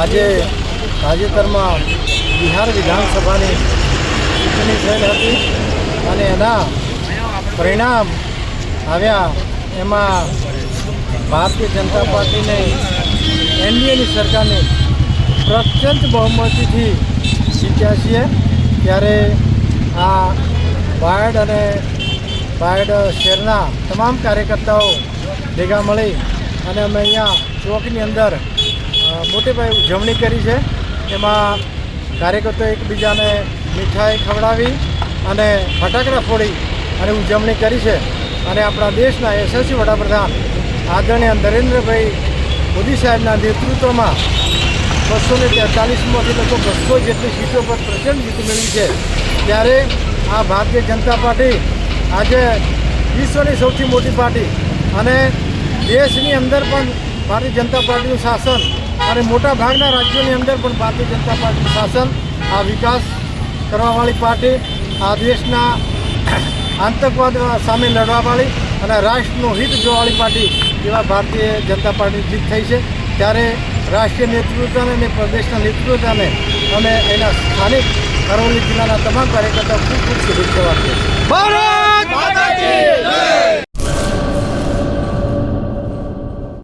આજે તાજેતરમાં બિહાર વિધાનસભાની ચૂંટણી થયેલ હતી અને એના પરિણામ આવ્યા એમાં ભારતીય જનતા પાર્ટીને એનડીએની સરકારને પ્રચંડ બહુમતીથી જીત્યા છીએ ત્યારે આ બાયડ અને બાયડ શહેરના તમામ કાર્યકર્તાઓ ભેગા મળી અને અમે અહીંયા ચોકની અંદર મોટે ભાઈ ઉજવણી કરી છે. એમાં કાર્યકર્તો એકબીજાને મીઠાઈ ખવડાવી અને ફટાકડા ફોડી અને ઉજવણી કરી છે. અને આપણા દેશના યશસ્વી વડાપ્રધાન આદરણીય નરેન્દ્રભાઈ મોદી સાહેબના નેતૃત્વમાં બસો ને તેતાલીસમાંથી લગભગ બસો જેટલી સીટો પર પ્રચંડ જીત મેળવી છે. ત્યારે આ ભારતીય જનતા પાર્ટી આજે વિશ્વની સૌથી મોટી પાર્ટી અને દેશની અંદર પણ ભારતીય જનતા પાર્ટીનું શાસન અને મોટા ભાગના રાજ્યોની અંદર પણ ભારતીય જનતા પાર્ટીનું શાસન, આ વિકાસ કરવાવાળી પાર્ટી, આ દેશના આતંકવાદ સામે લડવાવાળી અને રાષ્ટ્રનું હિત જોવાવાળી પાર્ટી એવા ભારતીય જનતા પાર્ટી જીત થઈ છે. ત્યારે રાષ્ટ્રીય નેતૃત્વને અને પ્રદેશના નેતૃત્વને અને એના સ્થાનિક અરવલ્લી જિલ્લાના તમામ કાર્યકર્તાઓ ખૂબ ખૂબ શુભેચ્છા આપીએ છીએ.